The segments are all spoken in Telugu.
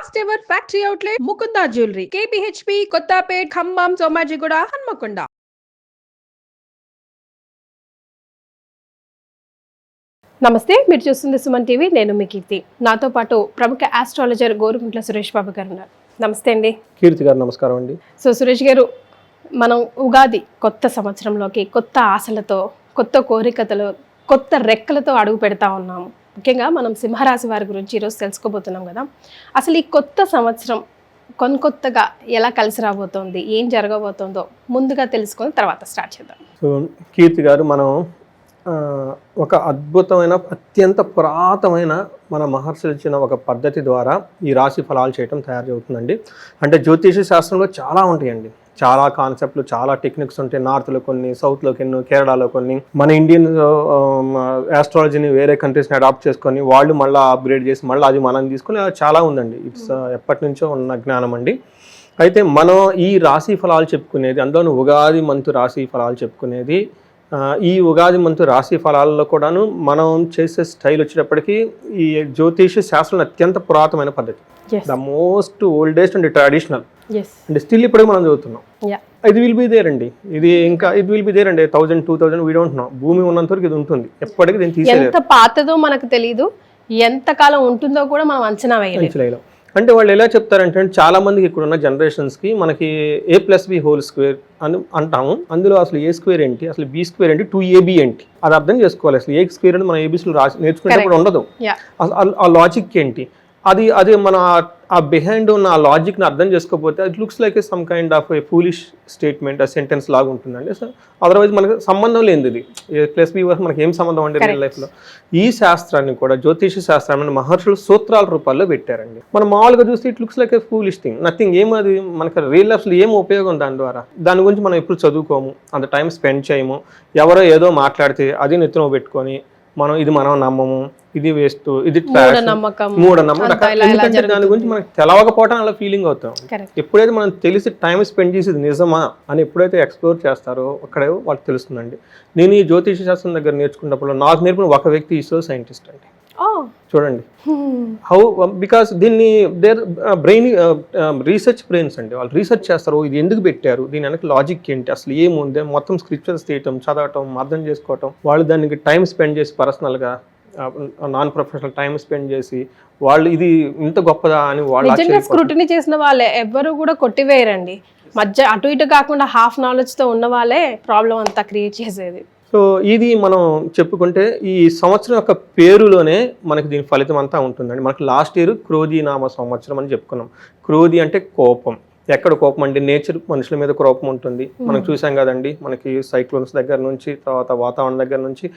First ever factory outlet Mukunda jewellery KPHB Kothapet Khammam Somajiguda Hanamkonda నమస్తే మీరు చూస్తుంది సుమన్ టీవీ. నేను మీ కీర్తి. నాతో పాటు ప్రముఖ ఆస్ట్రాలజర్ గోరుకుంట్ల సురేష్ బాబు గారు ఉన్నారు. నమస్తే అండి. కీర్తి గారు నమస్కారం అండి. సో సురేష్ గారు మనం ఉగాది కొత్త సంవత్సరంలోకి కొత్త ఆశలతో కొత్త కోరికతలు కొత్త రెక్కలతో అడుగు పెడతా ఉన్నాము. ముఖ్యంగా మనం సింహరాశి వారి గురించి ఈరోజు తెలుసుకోబోతున్నాం కదా. అసలు ఈ కొత్త సంవత్సరం కొన్ కొత్తగా ఎలా కలిసి రాబోతోంది? ఏం జరగబోతోందో ముందుగా తెలుసుకొని తర్వాత స్టార్ట్ చేద్దాం. సో కీర్తి గారు మనం ఒక అద్భుతమైన అత్యంత పురాతనమైన మన మహర్షులు ఇచ్చిన ఒక పద్ధతి ద్వారా ఈ రాశి ఫలాలు చేయటం తయారు అవుతుందండి అంటే జ్యోతిష శాస్త్రంలో చాలా ఉంటాయండి. చాలా కాన్సెప్ట్లు చాలా టెక్నిక్స్ ఉంటాయి. నార్త్లో కొన్ని సౌత్లో కొన్ని కేరళలో కొన్ని. మన ఇండియన్ ఆస్ట్రాలజీని uh, um, వేరే కంట్రీస్ని అడాప్ట్ చేసుకొని వాళ్ళు మళ్ళీ అప్గ్రేడ్ చేసి మళ్ళీ అది మనం తీసుకుని చాలా ఉందండి. ఇట్స్ uh, ఎప్పటి నుంచో ఉన్న జ్ఞానం అండి. అయితే మనం ఈ రాశి ఫలాలు చెప్పుకునేది అందులోనూ ఉగాది మంతు రాశి ఫలాలు చెప్పుకునేది ఈ ఉగాది మంతు రాశి ఫలాల్లో కూడాను మనం చేసే స్టైల్ వచ్చేటప్పటికి ఈ జ్యోతిష శాస్త్రం అత్యంత పురాతనమైన పద్ధతి. The most oldest and traditional అంటే స్టిల్ ఇప్పటికి మనం చదువుతున్నాం. ఇది విల్ బి దేర్ అండి. ఇది ఇంకా ఇది విల్ బి దేర్ అండి. Thousand two thousand we don't know భూమి ఉన్నంత వరకు ఇది ఉంటుంది. ఎప్పటికీ దీన్ని తీసేయలేదు. ఎంత పాతదో మనకు తెలియదు ఎంత కాలం ఉంటుందో కూడా మనం అంచనా పెంచలేయలేం అంటే వాళ్ళు ఎలా చెప్తారంటే చాలా మందికి ఇక్కడ ఉన్న generations కి మనకి A plus B whole square అని అంటాము. అందులో అసలు ఏ స్క్వేర్ ఏంటి? అసలు బి స్క్వేర్ ఏంటి టూ ఏబి ఏంటి? అది అర్థం చేసుకోవాలి. అసలు ఏ స్క్వేర్ అని మనం ఏబిసిలు రాసి నేర్చుకునేటప్పుడు ఉండదు. ఆ లాజిక్ ఏంటి? అది అది మన ఆ- బిహైండ్ ఉన్న ఆ లాజిక్ని అర్థం చేసుకోకపోతే అది looks like some kind of a foolish statement ఆ సెంటెన్స్ లాగా ఉంటుందండి. సో అదర్వైజ్ మనకు సంబంధం లేనిది ఇది. ప్లస్ బి వర్స్ మనకి ఏం సంబంధం అండి రియల్ లైఫ్లో ఈ శాస్త్రాన్ని కూడా జ్యోతిష శాస్త్రాన్ని మహర్షులు సూత్రాల రూపాల్లో పెట్టారండి. మనం మామూలుగా చూస్తే it looks like a foolish thing nothing ఏం అది? మనకు రియల్ లైఫ్లో ఏం ఉపయోగం దాని ద్వారా? దాని గురించి మనం ఎప్పుడు చదువుకోము. అంత టైం స్పెండ్ చేయము. ఎవరో ఏదో మాట్లాడితే అది నెత్తిన పెట్టుకొని మనం ఇది మనం నమ్మము. ఇది వేస్ట్ ఇది మూఢనమ్మకం. ఎందుకంటే దాని గురించి మనకు తెలవకపోవడం అలా ఫీలింగ్ అవుతాం. ఎప్పుడైతే మనం తెలిసి టైం స్పెండ్ చేసేది నిజమా అని ఎప్పుడైతే ఎక్స్ప్లోర్ చేస్తారో అక్కడే వాళ్ళకి తెలుస్తుందండి. నేను ఈ జ్యోతిష శాస్త్రం దగ్గర నేర్చుకున్నప్పుడు నాకు నేర్పిన ఒక వ్యక్తి ఈశ్వర్ సైంటిస్ట్ అండి. చూడండి. హౌ బికాస్ దీన్ని దేర్ బ్రెయిన్ రీసెర్చ్ బ్రెయిన్స్ అండి. వాళ్ళు రీసెర్చ్ చేస్తారు. "ఓ, ఇది ఎందుకు పెట్టారు? దీని వెనక లాజిక్ ఏంటి? అసలు ఏముంది? మొత్తం స్క్రిప్చర్స్ తీయటం చదవటం అర్థం చేసుకోవటం. వాళ్ళు దానికి టైం స్పెండ్ చేసి పర్సనల్గా నాన్ ప్రొఫెషనల్ టైం స్పెండ్ చేసి వాళ్ళు ఇది ఇంత గొప్పదా అని వాళ్ళు. స్క్రూటినీ చేసిన వాళ్ళే ఎవ్వరు కూడా కొట్టివేయరండి. మధ్య అటు ఇటు కాకుండా హాఫ్ నాలెడ్జ్తో ఉన్న వాళ్ళే ప్రాబ్లం అంతా క్రియేట్ చేసేది. సో ఇది మనం చెప్పుకుంటే ఈ సంవత్సరం యొక్క పేరులోనే మనకి దీని ఫలితం అంతా ఉంటుందండి. మనకి లాస్ట్ ఇయర్ క్రోధి నామ సంవత్సరం అని చెప్పుకున్నాం. క్రోధి అంటే కోపం. ఎక్కడ కోపం అంటే నేచర్ మనుషుల మీద కోపం ఉంటుంది. మనం చూసాం కదండి మనకి సైక్లోన్స్ దగ్గర నుంచి తర్వాత వాతావరణం దగ్గర నుంచి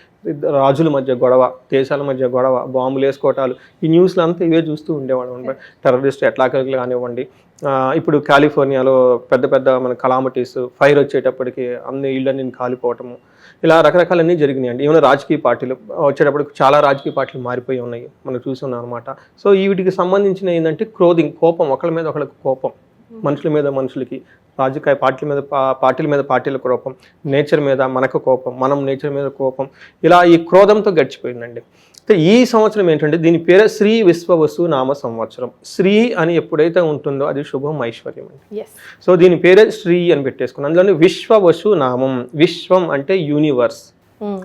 రాజుల మధ్య గొడవ దేశాల మధ్య గొడవ బాంబులు వేసుకోవటాలు ఈ న్యూస్లు అంతా ఇవే చూస్తూ ఉండేవాళ్ళం టెర్రరిస్ట్ అటాకులు కానివ్వండి. ఆ, ఇప్పుడు కాలిఫోర్నియాలో పెద్ద పెద్ద మన కలామిటీస్ ఫైర్ వచ్చేటప్పటికి అన్ని ఇళ్ళని కాలిపోవటము. ఇలా రకరకాలన్నీ జరిగినాయండి. ఏమైనా రాజకీయ పార్టీలు వచ్చేటప్పుడు చాలా రాజకీయ పార్టీలు మారిపోయి ఉన్నాయి. మనం చూస్తున్నాం అనమాట సో ఈ వీటికి సంబంధించిన ఏంటంటే క్రోధింగ్ కోపం ఒకళ్ళ మీద ఒకళ్ళకి కోపం. మనుషుల మీద మనుషులకి రాజకీయ పార్టీల మీద పార్టీల మీద పార్టీల కోపం నేచర్ మీద మనకు కోపం మనం నేచర్ మీద కోపం ఇలా ఈ క్రోధంతో గడిచిపోయిందండి. అయితే ఈ సంవత్సరం ఏంటంటే దీని పేరే శ్రీ విశ్వవసు నామ సంవత్సరం. శ్రీ అని ఎప్పుడైతే ఉంటుందో అది శుభం ఐశ్వర్యం అండి. సో దీని పేరే శ్రీ అని పెట్టేసుకున్నాం. అందులోని విశ్వవసు నామం విశ్వం అంటే యూనివర్స్.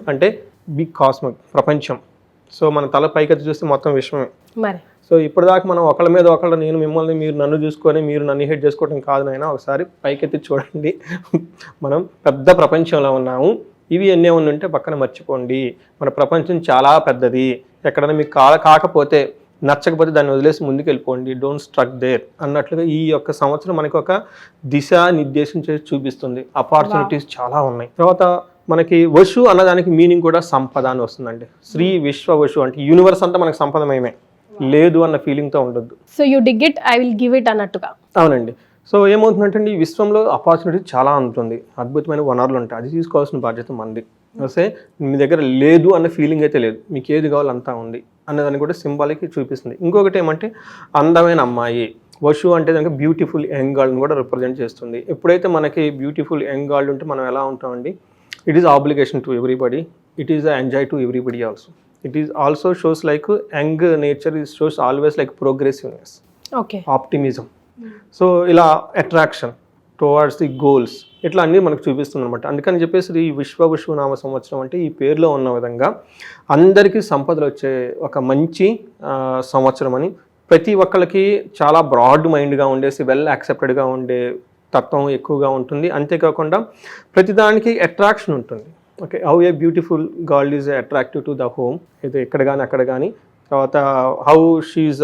అంటే బిగ్ కాస్మిక్ ప్రపంచం. సో మన తల పైకెత్తి చూస్తే మొత్తం విశ్వమే. మరి. సో ఇప్పటిదాకా మనం ఒకళ్ళ మీద ఒకళ్ళ నేను మిమ్మల్ని మీరు నన్ను చూసుకొని మీరు నన్ను హెడ్ చేసుకోవడం కాదు నాయన. ఒకసారి పైకెత్తి చూడండి. మనం పెద్ద ప్రపంచంలో ఉన్నాము. ఇవి ఎన్ని ఉంటే పక్కన మర్చిపోండి. మన ప్రపంచం చాలా పెద్దది. ఎక్కడైనా మీకు కా కాకపోతే నచ్చకపోతే దాన్ని వదిలేసి ముందుకు వెళ్ళిపోండి డోంట్ స్ట్రక్ దేర్ అన్నట్లుగా ఈ యొక్క సంవత్సరం మనకి ఒక దిశ నిర్దేశం చేసి చూపిస్తుంది. అపార్చునిటీస్ చాలా ఉన్నాయి. తర్వాత మనకి వశు అన్నదానికి మీనింగ్ కూడా సంపద అని వస్తుందండి. శ్రీ విశ్వ వశు అంటే యూనివర్స్ అంతా మనకి సంపదమయమే లేదు అన్న ఫీలింగ్తో ఉండొద్దు. So you dig it I will give it అన్నట్టుగా. అవునండి. సో ఏమవుతుందంటే ఈ విశ్వంలో ఆపర్చునిటీ చాలా ఉంటుంది. అద్భుతమైన వనరులు ఉంటాయి. అది తీసుకోవాల్సిన బాధ్యత మంది వస్తే మీ దగ్గర లేదు అన్న ఫీలింగ్ అయితే లేదు. మీకు ఏది కావాలో అంతా ఉంది అన్నదాన్ని కూడా సింబాలిక్ చూపిస్తుంది. ఇంకొకటి ఏమంటే అందమైన అమ్మాయి. వషు అంటే దానికి బ్యూటిఫుల్ యంగ్ గర్ల్ని కూడా రిప్రజెంట్ చేస్తుంది. ఎప్పుడైతే మనకి బ్యూటిఫుల్ యంగ్ గర్ల్ ఉంటే మనం ఎలా ఉంటామండి? It is obligation to everybody it is enjoy to everybody also it is also shows like young nature is shows always like progressiveness okay optimism so ఇలా అట్రాక్షన్ టువార్డ్స్ ది గోల్స్ ఇట్లా అన్నీ మనకు చూపిస్తుంది అనమాట అందుకని చెప్పేసి ఈ విశ్వ విశ్వనామ సంవత్సరం అంటే ఈ పేరులో ఉన్న విధంగా అందరికీ సంపదలు వచ్చే ఒక మంచి సంవత్సరం అని ప్రతి ఒక్కళ్ళకి చాలా బ్రాడ్ మైండ్గా ఉండేసి వెల్ యాక్సెప్టెడ్గా ఉండే తత్వం ఎక్కువగా ఉంటుంది. అంతేకాకుండా ప్రతిదానికి అట్రాక్షన్ ఉంటుంది. Okay how a beautiful girl is attractive to the home ఇది ఎక్కడ కానీ అక్కడ కానీ తర్వాత how she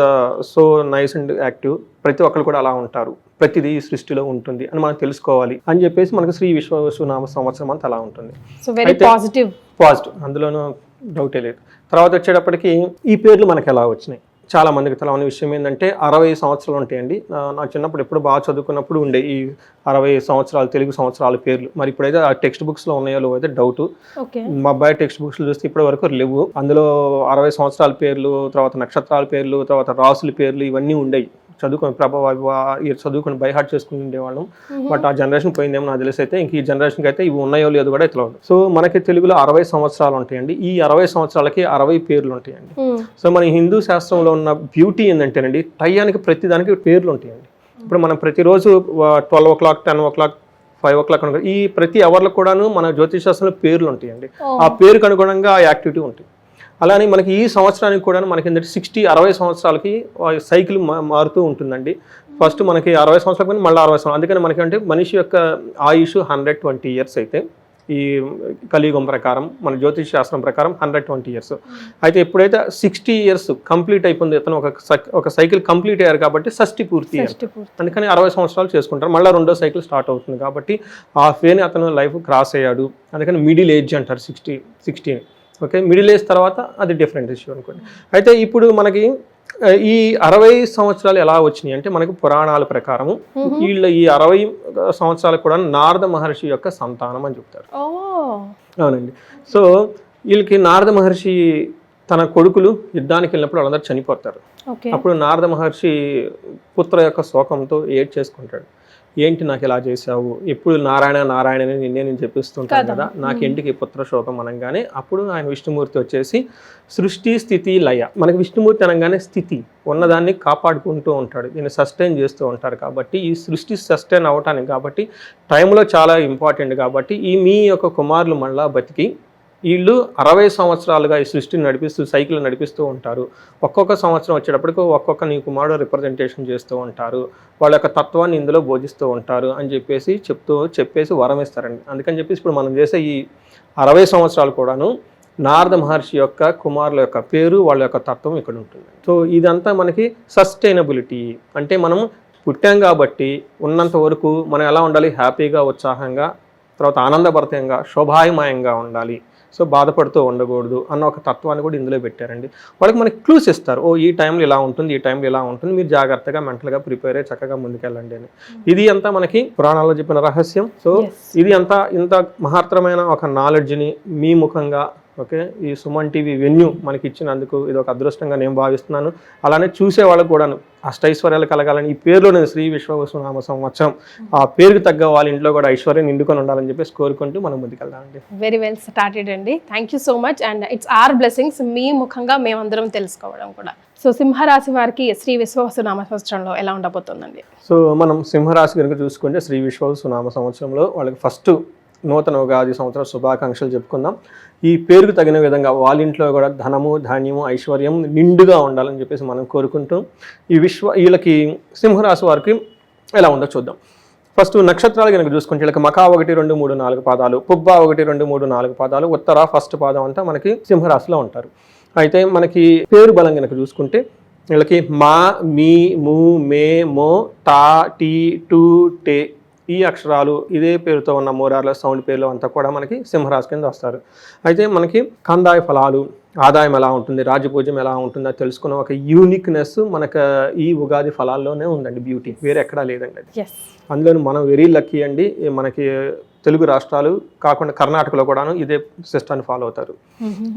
so nice and active ప్రతి ఒక్కరు కూడా అలా ఉంటారు. ప్రతిదీ ఈ సృష్టిలో ఉంటుంది అని మనం తెలుసుకోవాలి అని చెప్పేసి మనకు శ్రీ విశ్వనామ సంవత్సరం అంతా అలా ఉంటుంది. పాజిటివ్ పాజిటివ్ అందులోనూ డౌటే లేదు. తర్వాత వచ్చేటప్పటికి ఈ పేర్లు మనకి ఎలా వచ్చినాయి? చాలా మందికి తెలవని విషయం ఏంటంటే అరవై సంవత్సరాలు ఉంటాయండి. నా- చిన్నప్పుడు ఎప్పుడు బాగా చదువుకున్నప్పుడు ఉండే ఈ అరవై సంవత్సరాలు తెలుగు సంవత్సరాల పేర్లు. మరి ఇప్పుడైతే ఆ టెక్స్ట్ బుక్స్లో ఉన్నాయో లేవో అయితే డౌట్ మా అబ్బాయి టెక్స్ట్ బుక్స్ చూస్తే ఇప్పటి వరకు లేవు. అందులో అరవై సంవత్సరాల పేర్లు తర్వాత నక్షత్రాల పేర్లు తర్వాత రాసుల పేర్లు ఇవన్నీ ఉండేవి. చదువుకొని ప్రభావ చదువుకొని బై హార్ట్ చేసుకుని ఉండేవాళ్ళం. బట్ ఆ జనరేషన్ పోయిందేమో నాకు తెలిసి అయితే ఇంక ఈ జనరేషన్కి అయితే ఇవి ఉన్నాయో లేదో కూడా తెలియదు సో మనకి తెలుగులో అరవై సంవత్సరాలు ఉంటాయండి. ఈ అరవై సంవత్సరాలకి అరవై పేర్లు ఉంటాయండి. సో మన హిందూ శాస్త్రంలో ఉన్న బ్యూటీ ఏంటంటేనండి టయానికి ప్రతి దానికి పేర్లు ఉంటాయండి ఇప్పుడు మనం ప్రతిరోజు twelve o'clock ten o'clock five o'clock ఈ ప్రతి అవర్లకు కూడాను మన జ్యోతిష్ శాస్త్రంలో పేర్లు ఉంటాయండి ఆ పేరుకు అనుగుణంగా ఆ యాక్టివిటీ ఉంటుంది. అలానే మనకి ఈ సంవత్సరానికి కూడా మనకి ఏంటంటే సిక్స్టీ అరవై సంవత్సరాలకి సైకిల్ మారుతూ ఉంటుందండి. ఫస్ట్ మనకి అరవై సంవత్సరాలకు మళ్ళీ అరవై సంవత్సరాలు అందుకని మనకి అంటే మనిషి యొక్క ఆయుష్ హండ్రెడ్ ట్వంటీ ఇయర్స్ అయితే ఈ కలియుగం ప్రకారం మన జ్యోతిష్ శాస్త్రం ప్రకారం హండ్రెడ్ ట్వంటీ ఇయర్స్ అయితే ఎప్పుడైతే సిక్స్టీ ఇయర్స్ కంప్లీట్ అయిపోయింది ఇతను ఒక సై- ఒక సైకిల్ కంప్లీట్ అయ్యారు కాబట్టి షష్టి పూర్తి అందుకని అరవై సంవత్సరాలు చేసుకుంటారు. మళ్ళీ రెండో సైకిల్ స్టార్ట్ అవుతుంది కాబట్టి ఆ ఫేని అతను లైఫ్ క్రాస్ అయ్యాడు. అందుకని మిడిల్ ఏజ్ అంటారు sixty sixteen okay middle age తర్వాత అది డిఫరెంట్ ఇష్యూ అనుకోండి. అయితే ఇప్పుడు మనకి ఈ అరవై సంవత్సరాలు ఎలా వచ్చినాయి అంటే మనకి పురాణాల ప్రకారము వీళ్ళ ఈ అరవై సంవత్సరాలు కూడా నారద మహర్షి యొక్క సంతానం అని చెప్తారు. అవునండి. సో వీళ్ళకి నారద మహర్షి తన కొడుకులు యుద్ధానికి వెళ్ళినప్పుడు వాళ్ళందరూ చనిపోతారు. అప్పుడు నారద మహర్షి పుత్ర యొక్క శోకంతో ఏడ్ చేసుకుంటాడు ఏంటి నాకు ఇలా చేశావు? ఎప్పుడు నారాయణ నారాయణ అని నిన్నే నేను చెప్పిస్తుంటాను కదా. నాకు ఇంటికి పుత్ర శోకం అనగానే అప్పుడు ఆయన విష్ణుమూర్తి వచ్చేసి సృష్టి స్థితి లయ. మనకి విష్ణుమూర్తి అనగానే స్థితి. ఉన్నదాన్ని కాపాడుకుంటూ ఉంటాడు. దీన్ని సస్టైన్ చేస్తూ ఉంటారు కాబట్టి ఈ సృష్టి సస్టైన్ అవ్వటానికి కాబట్టి టైంలో చాలా ఇంపార్టెంట్ కాబట్టి ఈ మీ యొక్క కుమారులు మళ్ళా బతికి వీళ్ళు అరవై సంవత్సరాలుగా ఈ సృష్టిని నడిపిస్తూ సైకిల్ నడిపిస్తూ ఉంటారు. ఒక్కొక్క సంవత్సరం వచ్చేటప్పటికి ఒక్కొక్క నీ కుమారుడు రిప్రజెంటేషన్ చేస్తూ ఉంటారు. వాళ్ళ యొక్క తత్వాన్ని ఇందులో బోధిస్తూ ఉంటారు అని చెప్పేసి చెప్తూ చెప్పేసి వరం ఇస్తారండి. అందుకని చెప్పేసి ఇప్పుడు మనం చేసే ఈ అరవై సంవత్సరాలు కూడాను నారద మహర్షి యొక్క కుమారుల యొక్క పేరు వాళ్ళ యొక్క తత్వం ఇక్కడ ఉంటుంది. సో ఇదంతా మనకి సస్టైనబిలిటీ. అంటే మనం పుట్టాం కాబట్టి ఉన్నంత వరకు మనం ఎలా ఉండాలి? హ్యాపీగా ఉత్సాహంగా తర్వాత ఆనందభరితంగా శోభాయమయంగా ఉండాలి. సో బాధపడుతూ ఉండకూడదు అన్న ఒక తత్వాన్ని కూడా ఇందులో పెట్టారండి. వాళ్ళకి మనకి క్లూస్ ఇస్తారు. ఓ ఈ టైంలో ఇలా ఉంటుంది ఈ టైంలో ఇలా ఉంటుంది మీరు జాగ్రత్తగా మెంటల్గా ప్రిపేర్ అయ్యి చక్కగా ముందుకెళ్ళండి అని. ఇది అంతా మనకి పురాణాల్లో చెప్పిన రహస్యం. సో. ఇది అంతా ఇంత మహత్తరమైన ఒక నాలెడ్జ్ని మీ ముఖంగా ఓకే? ఈ సుమన్ టీవీ వెన్యూ మనకి ఇచ్చినందుకు ఇది ఒక అదృష్టంగా నేను భావిస్తున్నాను. అలానే చూసే వాళ్ళకు కూడాను అష్టైశ్వర్యాలు కలగాలని ఈ పేరులో నేను శ్రీ విశ్వవసునామ సంవత్సరం. ఆ పేరుకు తగ్గ వాళ్ళ ఇంట్లో కూడా ఐశ్వర్యం నిండుకొని ఉండాలని చెప్పేసి కోరుకుంటూ మనం ముందుకెళ్దామండి. వెరీ వెల్ స్టార్టెడ్ అండి. Thank you so much and it's are blessings మీ ముఖంగా మేమందరం తెలుసుకోవడం కూడా. సో సింహరాశి వారికి శ్రీ విశ్వవసునామ సంవత్సరంలో ఎలా ఉండబోతుందండి? సో మనం సింహరాశి కనుక చూసుకుంటే శ్రీ విశ్వసునామ సంవత్సరంలో వాళ్ళకి ఫస్ట్ నూతన ఉగాది సంవత్సరం శుభాకాంక్షలు చెప్పుకుందాం. ఈ పేరుకు తగిన విధంగా వాళ్ళ ఇంట్లో కూడా ధనము ధాన్యము ఐశ్వర్యం నిండుగా ఉండాలని చెప్పేసి మనం కోరుకుంటూ ఈ విశ్వ వీళ్ళకి సింహరాశి వారికి ఎలా ఉందో చూద్దాం. ఫస్ట్ నక్షత్రాలు కనుక చూసుకుంటే వీళ్ళకి మకా ఒకటి రెండు మూడు నాలుగు పాదాలు పుబ్బ ఒకటి రెండు మూడు నాలుగు పాదాలు ఉత్తర ఫస్ట్ పాదం అంతా మనకి సింహరాశిలో ఉంటారు. అయితే మనకి పేరు బలం కనుక చూసుకుంటే వీళ్ళకి మా మీ ము మే మో టా టీ టూ టే ఈ అక్షరాలు ఇదే పేరుతో ఉన్న మూరార్ల సౌండ్ పేర్లు అంతా కూడా మనకి సింహరాశి కింద వస్తారు. అయితే మనకి కందాయ ఫలాలు ఆదాయం ఎలా ఉంటుంది రాజపూజ్యం ఎలా ఉంటుందో తెలుసుకున్న ఒక యూనిక్నెస్ మనకు ఈ ఉగాది ఫలాల్లోనే ఉందండి బ్యూటీ వేరే ఎక్కడా లేదండి అది. అందులో మనం వెరీ లక్కీ అండి మనకి తెలుగు రాష్ట్రాలు కాకుండా కర్ణాటకలో కూడాను ఇదే సిస్టాన్ని ఫాలో అవుతారు.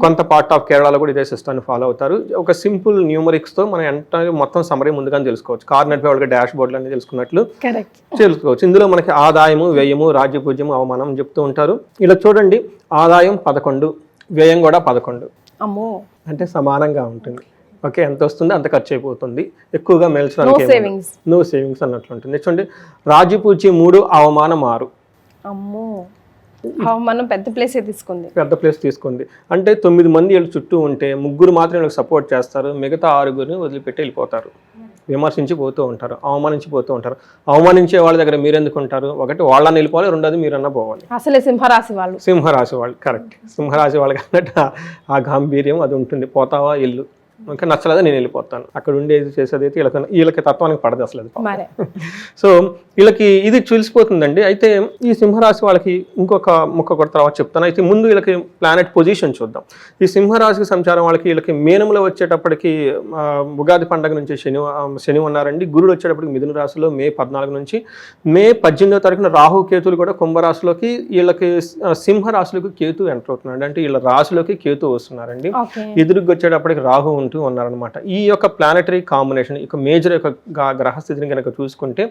కొంత పార్ట్ ఆఫ్ కేరళలో కూడా ఇదే సిస్టాన్ని ఫాలో అవుతారు. ఒక సింపుల్ న్యూమరిక్స్తో మనం ఎంటైర్ మొత్తం సమరీ ముందుగానే తెలుసుకోవచ్చు. కార్ నడిపే వాళ్ళకి డాష్ బోర్డులు అన్ని తెలుసుకున్నట్లు తెలుసుకోవచ్చు. ఇందులో మనకి ఆదాయము వ్యయము రాజ్యపూజ్యము అవమానం చెప్తూ ఉంటారు. ఇలా చూడండి ఆదాయం పదకొండు వ్యయం కూడా పదకొండు. అమ్మో. అంటే సమానంగా ఉంటుంది. ఓకే ఎంత వస్తుంది? అంత ఖర్చు అయిపోతుంది. ఎక్కువగా మేల్చడానికి నో సేవింగ్స్ అన్నట్లు ఉంటుంది. చూడండి రాజపూచి మూడు అవమానం ఆరు. అమ్మో. మనం పెద్ద ప్లేసే తీసుకుంది. పెద్ద ప్లేస్ తీసుకుంది. అంటే తొమ్మిది మంది వీళ్ళు చుట్టూ ఉంటే ముగ్గురు మాత్రం వీళ్ళకి సపోర్ట్ చేస్తారు మిగతా ఆరుగురిని వదిలిపెట్టి వెళ్ళిపోతారు. విమర్శించి పోతూ ఉంటారు అవమానించి పోతూ ఉంటారు. అవమానించే వాళ్ళ దగ్గర మీరు ఎందుకు ఉంటారు? ఒకటి వాళ్ళని వెళ్ళిపోవాలి రెండోది మీరన్నా పోవాలి. అసలే సింహరాశి వాళ్ళు. సింహరాశి వాళ్ళు కరెక్ట్ సింహరాశి వాళ్ళకి అన్నట్టు ఆ- ఆ గాంభీర్యం అది ఉంటుంది. పోతావా ఇల్లు ఇంకా నచ్చలేదా నేను వెళ్ళిపోతాను. అక్కడ ఉండేది చేసేది అయితే వీళ్ళకి వీళ్ళకి తత్వానికి పడదు అసలు అది సో వీళ్ళకి ఇది చూసిపోతుందండి. అయితే ఈ సింహరాశి వాళ్ళకి ఇంకొక ముక్క కూడా తర్వాత చెప్తాను. అయితే ముందు వీళ్ళకి ప్లానెట్ పొజిషన్ చూద్దాం. ఈ సింహరాశికి సంచారం వాళ్ళకి వీళ్ళకి మేనంలో వచ్చేటప్పటికి ఉగాది పండగ నుంచి శని శని ఉన్నారండి. గురుడు వచ్చేటప్పటికి మిథున రాశిలో మే పద్నాలుగు నుంచి మే పద్దెనిమిదో తారీఖున రాహు కేతులు కూడా కుంభరాశిలోకి వీళ్ళకి సింహరాశిలోకి కేతు ఎంటర్ అవుతున్నాడు అంటే వీళ్ళ రాశిలోకి కేతు వస్తున్నారండి. ఓకే. ఎదురుగా వచ్చేటప్పటికి రాహు ఉంటూ ఉన్నారనమాట ఈ యొక్క ప్లానటరీ కాంబినేషన్ యొక్క మేజర్ యొక్క గ్రహస్థితిని కనుక చూసుకుంటే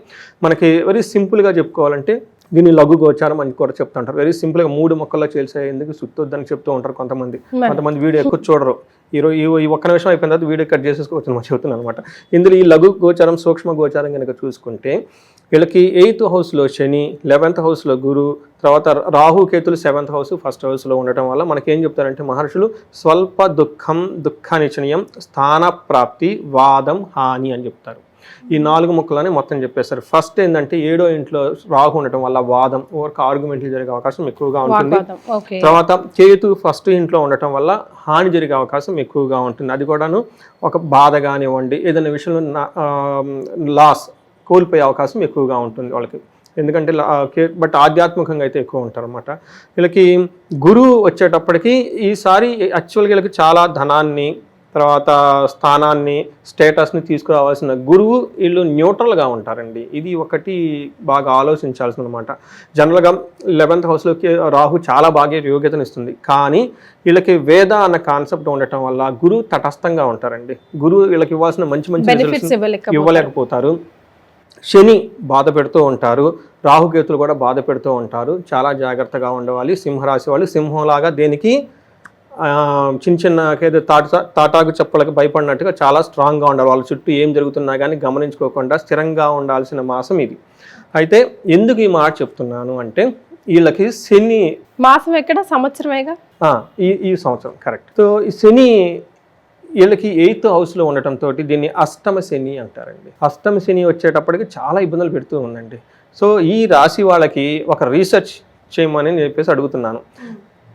మనకి వెరీ సింపుల్గా చెప్పుకోవాలంటే దీన్ని లఘు గోచారం అని కూడా చెప్తుంటారు. వెరీ సింపుల్గా మూడు మొక్కల్లో చేసే ఎందుకు సుత్తొద్దని చెప్తూ ఉంటారు కొంతమంది. కొంతమంది వీడియో ఎక్కువ చూడరు. ఈరోజు ఈ ఈ ఒక్క నిమిషం అయిపోయిన తర్వాత వీడియో కట్ చేసేసుకోవచ్చు నేను చెప్తున్నాను అనమాట ఇందులో ఈ లఘు గోచారం సూక్ష్మ గోచారం కనుక చూసుకుంటే వీళ్ళకి ఎయిత్ హౌస్లో శని లెవెన్త్ హౌస్లో గురు తర్వాత రాహు కేతులు సెవెంత్ హౌస్ ఫస్ట్ హౌస్లో ఉండటం వల్ల మనకి ఏం చెప్తారంటే మహర్షులు స్వల్ప దుఃఖం దుఃఖానిచనీయం స్థాన ప్రాప్తి వాదం హాని అని చెప్తారు. ఈ నాలుగు ముక్కలని మొత్తం చెప్పేస్తారు ఫస్ట్ ఏంటంటే ఏడో ఇంట్లో రాహు ఉండటం వల్ల వాదం ఓవర్కి ఆర్గ్యుమెంట్లు జరిగే అవకాశం ఎక్కువగా ఉంటుంది. తర్వాత కేతు ఫస్ట్ ఇంట్లో ఉండటం వల్ల హాని జరిగే అవకాశం ఎక్కువగా ఉంటుంది. అది కూడాను ఒక బాధ కానివ్వండి ఏదైనా విషయంలో లాస్ కోల్పోయే అవకాశం ఎక్కువగా ఉంటుంది వాళ్ళకి. ఎందుకంటే బట్ ఆధ్యాత్మికంగా అయితే ఎక్కువ ఉంటారు అనమాట వీళ్ళకి గురువు వచ్చేటప్పటికి ఈసారి యాక్చువల్గా వీళ్ళకి చాలా ధనాన్ని తర్వాత స్థానాన్ని స్టేటస్ని తీసుకురావాల్సిన గురువు వీళ్ళు న్యూట్రల్గా ఉంటారండి. ఇది ఒకటి బాగా ఆలోచించాల్సిన అనమాట జనరల్గా లెవెన్త్ హౌస్లోకి రాహు చాలా బాగా యోగ్యతనిస్తుంది. కానీ వీళ్ళకి వేద అన్న కాన్సెప్ట్ ఉండటం వల్ల గురువు తటస్థంగా ఉంటారండి. గురువు వీళ్ళకి ఇవ్వాల్సిన మంచి మంచి ఇవ్వలేకపోతారు. శని బాధ పెడుతూ ఉంటారు. రాహుకేతులు కూడా బాధ పెడుతూ ఉంటారు. చాలా జాగ్రత్తగా ఉండవాలి సింహరాశి వాళ్ళు సింహంలాగా దేనికి చిన్న చిన్న ఏదో తాట తాటాకు చెప్పలకు భయపడినట్టుగా చాలా స్ట్రాంగ్గా ఉండాలి. వాళ్ళ చుట్టూ ఏం జరుగుతున్నా కానీ గమనించుకోకుండా స్థిరంగా ఉండాల్సిన మాసం ఇది. అయితే ఎందుకు ఈ మాట చెప్తున్నాను అంటే వీళ్ళకి శని మాసం ఎక్కడ? సంవత్సరమేగా? ఈ ఈ సంవత్సరం కరెక్ట్ సో ఈ శని వీళ్ళకి ఎయిత్ హౌస్లో ఉండటంతో దీన్ని అష్టమ శని అంటారండి. అష్టమ శని వచ్చేటప్పటికి చాలా ఇబ్బందులు పెడుతూ ఉందండి. సో ఈ రాశి వాళ్ళకి ఒక రీసెర్చ్ చేయమని నేను చెప్పేసి అడుగుతున్నాను.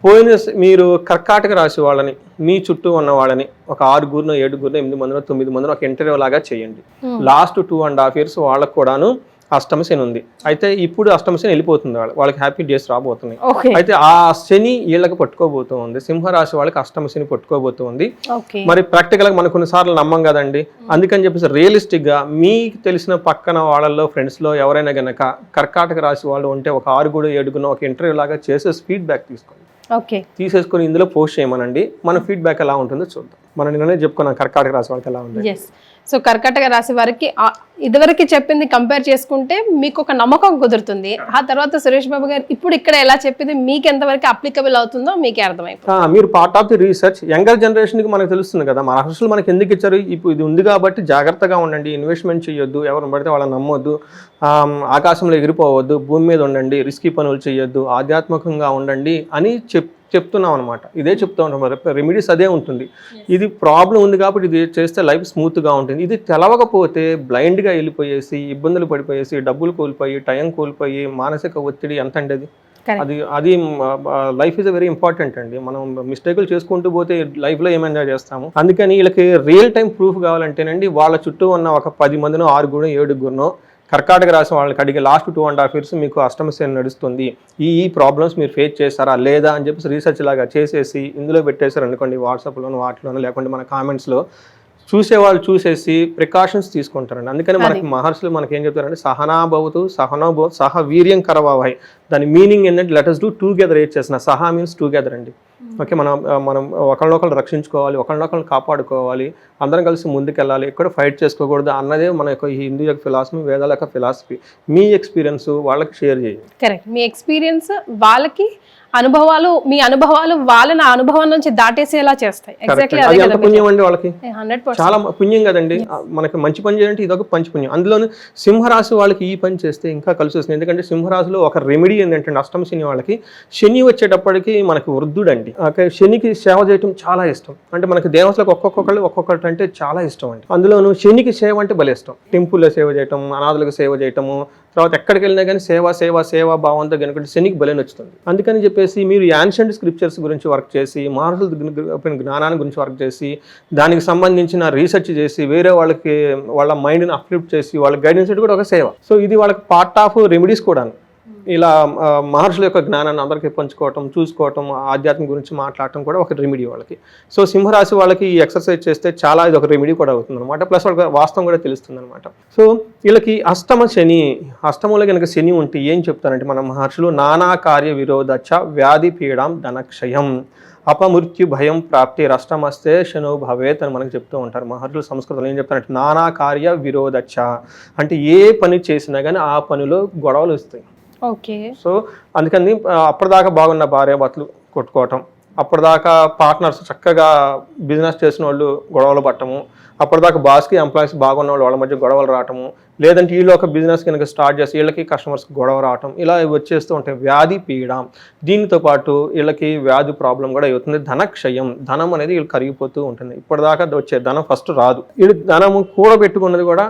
పోయిన మీరు కర్కాటక రాశి వాళ్ళని మీ చుట్టూ ఉన్న వాళ్ళని ఒక ఆరుగురునో ఏడుగురునో ఎనిమిది మందినో తొమ్మిది మందినో ఒక ఇంటర్వ్యూ లాగా చేయండి. Last two and half years వాళ్ళకు కూడాను అష్టమ శని ఉంది. అయితే ఇప్పుడు అష్టమ శని వెళ్ళిపోతుంది వాళ్ళు వాళ్ళకి హ్యాపీ డేస్ రాబోతున్నాయి. అయితే ఆ శని వీళ్ళకి పట్టుకోబోతుంది సింహరాశి వాళ్ళకి అష్టమ శని పట్టుకోబోతుంది మరి ప్రాక్టికల్గా మనం కొన్నిసార్లు నమ్మం కదండి. అందుకని చెప్పేసి రియలిస్టిక్గా మీకు తెలిసిన పక్కన వాళ్ళల్లో ఫ్రెండ్స్లో ఎవరైనా గనక కర్కాటక రాశి వాళ్ళు ఉంటే ఒక ఆరుగుడు ఏడుగునో ఒక ఇంటర్వ్యూ లాగా చేసే ఫీడ్బ్యాక్ తీసుకోండి. ఓకే తీసేసుకొని ఇందులో పోస్ట్ చేయమనండి. మన ఫీడ్బ్యాక్ ఎలా ఉంటుందో చూద్దాం. మనం నిన్ననే చెప్పుకున్నాం కర్కాటక రాశి వాళ్ళకి ఎలా ఉంది. ఎస్ సో కర్కటక రాశి వారికి ఇదివరకు చెప్పింది కంపేర్ చేసుకుంటే మీకు ఒక నమ్మకం కుదురుతుంది. ఆ తర్వాత సురేష్ బాబు గారు ఇప్పుడు ఇక్కడ ఎలా చెప్పింది మీకు ఎంతవరకు అప్లికబుల్ అవుతుందో మీకే అర్థమైపోతుంది. మీరు part of the research younger జనరేషన్కి మనకు తెలుస్తుంది కదా మన అసలు మనకి ఎందుకు ఇచ్చారు? ఇప్పుడు ఇది ఉంది కాబట్టి జాగ్రత్తగా ఉండండి ఇన్వెస్ట్మెంట్ చేయొద్దు ఎవరిని పడితే వాళ్ళని నమ్మొద్దు ఆకాశంలో ఎగిరిపోవద్దు భూమి మీద ఉండండి రిస్కీ పనులు చేయొద్దు ఆధ్యాత్మికంగా ఉండండి అని చెప్ చెప్తున్నాం అనమాట ఇదే చెప్తూ ఉంటాం రెమెడీస్ అదే ఉంటుంది. ఇది ప్రాబ్లం ఉంది కాబట్టి ఇది చేస్తే లైఫ్ స్మూత్గా ఉంటుంది. ఇది తెలవకపోతే బ్లైండ్గా వెళ్ళిపోయేసి ఇబ్బందులు పడిపోయేసి డబ్బులు కోల్పోయి టైం కోల్పోయి మానసిక ఒత్తిడి ఎంత అండి అది. అది అది లైఫ్ ఇస్ వెరీ ఇంపార్టెంట్ అండి. మనం మిస్టేకులు చేసుకుంటూ పోతే లైఫ్లో ఏం ఎంజాయ్ చేస్తాము? అందుకని వీళ్ళకి రియల్ టైం ప్రూఫ్ కావాలంటేనండి వాళ్ళ చుట్టూ ఉన్న ఒక పది మందినో ఆరుగురు ఏడుగురునో కర్కాటక రాసిన వాళ్ళకి అడిగి last two and half years మీకు అష్టమ శని నడుస్తుంది. ఈ ఈ ప్రాబ్లమ్స్ మీరు ఫేస్ చేస్తారా లేదా అని చెప్పేసి రీసెర్చ్ లాగా చేసేసి ఇందులో పెట్టేశారు అనుకోండి వాట్సాప్లోను వాటిలోనూ లేకుంటే మన కామెంట్స్లో చూసేవాళ్ళు చూసేసి ప్రికాషన్స్ తీసుకుంటారండి. అందుకని మనకి మహర్షులు మనకి ఏం చెప్తారంటే సహనాభవతు సహనోభవ సహ వీర్యం కరవావహై. దాని మీనింగ్ ఏంటంటే లెటర్స్ డూ టూగెదర్ ఏడ్ చేసిన సహా మీన్స్ టూగెదర్ అండి. ఓకే మనం మనం ఒకళ్ళొకళ్ళు రక్షించుకోవాలి ఒకళ్ళొకళ్ళు కాపాడుకోవాలి అందరం కలిసి ముందుకెళ్ళాలి ఎక్కడ ఫైట్ చేసుకోకూడదు అన్నదే మన యొక్క ఈ హిందూ యొక్క ఫిలాసఫీ వేదాల యొక్క ఫిలాసఫీ. మీ ఎక్స్పీరియన్స్ వాళ్ళకి షేర్ చేయండి కరెక్ట్. మీ ఎక్స్పీరియన్స్ వాళ్ళకి అనుభవాలు మీ అనుభవాలు వాళ్ళని అనుభవం నుంచి దాటేసేలా చేస్తాయి. ఎగ్జాక్ట్లీ వాళ్ళకి? చాలా పుణ్యం కదండి. మనకి మంచి పని చేయాలంటే ఇదొక పంచి పుణ్యం. అందులోనే సింహరాశి వాళ్ళకి ఈ పని చేస్తే ఇంకా కలిసి వస్తుంది. ఎందుకంటే సింహరాశిలో ఒక రెమెడీ ఏంటంటే అష్టమ శని వాళ్ళకి శని వచ్చేటప్పటికి మనకి వృద్ధుడండి. శనికి సేవ చేయటం చాలా ఇష్టం. అంటే మనకి దేవతలకు ఒక్కొక్కళ్ళు ఒక్కొక్కటి అంటే చాలా ఇష్టం అండి. అందులోనూ శనికి సేవ అంటే భలే ఇష్టం. టెంపుల్లో సేవ చేయటం అనాథులకు సేవ చేయటము తర్వాత ఎక్కడికి వెళ్ళినా కానీ సేవ సేవ సేవ భావంతో కనుక శనికి బలం వచ్చుతుంది అందుకని చెప్పేసి మీరు యాన్షియంట్ స్క్రిప్చర్స్ గురించి వర్క్ చేసి మార్షల్ జ్ఞానాన్ని గురించి వర్క్ చేసి దానికి సంబంధించిన రీసెర్చ్ చేసి వేరే వాళ్ళకి వాళ్ళ మైండ్ని అప్లిఫ్ట్ చేసి వాళ్ళకి గైడెన్స్ కూడా ఒక సేవ. సో ఇది వాళ్ళకి పార్ట్ ఆఫ్ రెమెడీస్ కూడా ఇలా మహర్షుల యొక్క జ్ఞానాన్ని అందరికీ పంచుకోవటం చూసుకోవటం ఆధ్యాత్మిక గురించి మాట్లాడటం కూడా ఒక రెమెడీ వాళ్ళకి. సో సింహరాశి వాళ్ళకి ఈ ఎక్సర్సైజ్ చేస్తే చాలా ఇది ఒక రెమెడీ కూడా అవుతుంది అనమాట ప్లస్ వాళ్ళకి వాస్తవం కూడా తెలుస్తుంది అనమాట సో వీళ్ళకి అష్టమ శని అష్టమంలో కనుక శని ఉంటే ఏం చెప్తారంటే మన మహర్షులు నానా కార్య విరోధచ వ్యాధి పీడాం ధనక్షయం. అపమృత్యు భయం ప్రాప్తి రష్టమస్తే శను భవేత్ అని మనకు చెప్తూ ఉంటారు. మహర్షులు సంస్కృతంలో ఏం చెప్తారంటే నానా కార్య విరోధచ అంటే ఏ పని చేసినా కానీ ఆ పనిలో గొడవలు వస్తాయి. ఓకే. సో అందుకని అప్పటిదాకా బాగున్న భార్యాభర్తలు కొట్టుకోవటం. అప్పటిదాకా పార్ట్నర్స్ చక్కగా బిజినెస్ చేసిన వాళ్ళు గొడవలు పట్టము. అప్పటిదాకా బాస్కి ఎంప్లాయీస్ బాగున్న వాళ్ళు వాళ్ళ మధ్య గొడవలు రావటము. లేదంటే వీళ్ళు ఒక బిజినెస్ కనుక స్టార్ట్ చేసి వీళ్ళకి కస్టమర్స్ గొడవ రావటం ఇలా వచ్చేస్తూ ఉంటాయి వ్యాధి పీడ. దీనితో పాటు వీళ్ళకి వ్యాధి ప్రాబ్లం కూడా అవుతుంది. ధనక్షయం ధనం అనేది వీళ్ళు కరిగిపోతూ ఉంటుంది. ఇప్పటిదాకా వచ్చే ధనం ఫస్ట్ రాదు. వీళ్ళు ధనము కూడబెట్టుకున్నది కూడా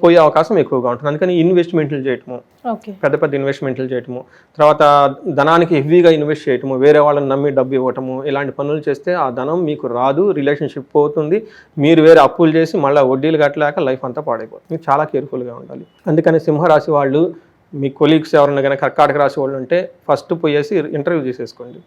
పోయే అవకాశం ఎక్కువగా ఉంటుంది. అందుకని ఇన్వెస్ట్మెంట్లు చేయటము పెద్ద పెద్ద ఇన్వెస్ట్మెంట్లు చేయటము తర్వాత ధనానికి హెవీగా ఇన్వెస్ట్ చేయటము వేరే వాళ్ళని నమ్మి డబ్బు ఇవ్వటము ఇలాంటి పనులు చేస్తే ఆ ధనం మీకు రాదు రిలేషన్షిప్ పోతుంది. మీరు వేరే అప్పులు చేసి మళ్ళీ వడ్డీలు కట్టలేక లైఫ్ అంతా పాడైపోతుంది. చాలా కేర్ఫుల్గా ఉండాలి. అందుకని సింహరాశి వాళ్ళు మీ కొలీగ్స్ ఎవరైనా కానీ కర్కాటక రాశి వాళ్ళు ఉంటే ఫస్ట్ పోయేసి ఇంటర్వ్యూ చేసేసుకోండి.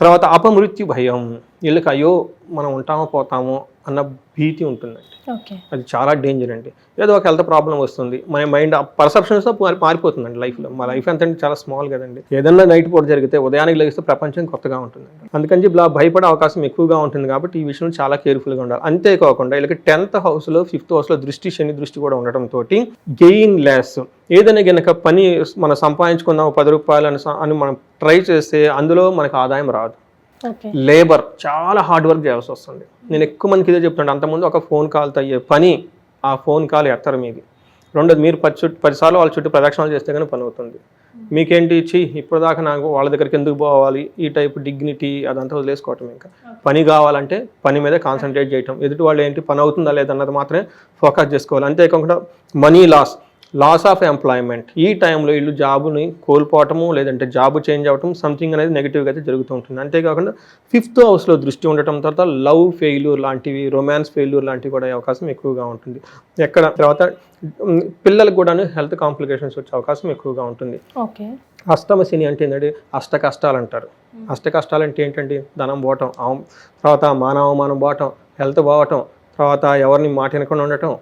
తర్వాత అపమృత్యు భయం వీళ్ళకి అయ్యో మనం ఉంటామో పోతామో అన్న భీతి ఉంటుందండి. ఓకే. అది చాలా డేంజర్ అండి. ఏదో ఒక హెల్త్ ప్రాబ్లం వస్తుంది. మన మైండ్ పర్సెప్షన్స్తో మారిపోతుందండి లైఫ్లో మా లైఫ్ ఎంత అంటే చాలా స్మాల్ కదండి. ఏదన్నా నైట్ పూట జరిగితే ఉదయానికి లేస్తే ప్రపంచం కొత్తగా ఉంటుందండి. అందుకని చెప్పి ఇలా భయపడే అవకాశం ఎక్కువగా ఉంటుంది కాబట్టి ఈ విషయంలో చాలా కేర్ఫుల్గా ఉండాలి. అంతేకాకుండా వీళ్ళకి టెన్త్ హౌస్లో ఫిఫ్త్ హౌస్లో దృష్టి శని దృష్టి కూడా ఉండటంతో గెయిన్ లెస్ ఏదైనా గనక పని మనం సంపాదించుకుందాం పది రూపాయలు అని అని మనం ట్రై చేస్తే అందులో మనకు ఆదాయం రాదు. లేబర్ చాలా హార్డ్ వర్క్ చేయాల్సి వస్తుంది. నేను ఎక్కువ మందికి ఇదే చెప్తాను అంతకుముందు ఒక ఫోన్ కాల్తో అయ్యే పని ఆ ఫోన్ కాల్ ఎత్తరు మీది. రెండోది మీరు పది చుట్టూ పదిసార్లు వాళ్ళ చుట్టూ ప్రదక్షిణాలు చేస్తే కానీ పని అవుతుంది మీకేంటి ఇచ్చి ఇప్పుడు దాకా నాకు వాళ్ళ దగ్గరికి ఎందుకు పోవాలి? ఈ టైప్ డిగ్నిటీ అదంతా వదిలేసుకోవటం ఇంకా. పని కావాలంటే పని మీద కాన్సన్ట్రేట్ చేయటం. ఎదుటి వాళ్ళు ఏంటి పని అవుతుందా లేదన్నది మాత్రమే ఫోకస్ చేసుకోవాలి. అంతేకాకుండా money loss. Loss of employment ఈ టైంలో వీళ్ళు జాబుని కోల్పోవటము లేదంటే జాబ్ చేంజ్ అవ్వటం సంథింగ్ అనేది నెగిటివ్గా అయితే జరుగుతూ ఉంటుంది. అంతేకాకుండా ఫిఫ్త్ హౌస్లో దృష్టి ఉండటం తర్వాత లవ్ ఫెయిల్యూర్ లాంటివి రొమాన్స్ ఫెయిల్యూర్ లాంటివి కూడా అయ్యే అవకాశం ఎక్కువగా ఉంటుంది. ఎక్కడ? తర్వాత పిల్లలకు కూడా హెల్త్ కాంప్లికేషన్స్ వచ్చే అవకాశం ఎక్కువగా ఉంటుంది. ఓకే. అష్టమ శని అంటే ఏంటంటే అష్ట కష్టాలు అంటారు. అష్ట కష్టాలు అంటే ఏంటండి ధనం పోవటం తర్వాత మానవమానం పోవటం హెల్త్ పోవటం తర్వాత ఎవరిని మాట వినకుండా ఉండటం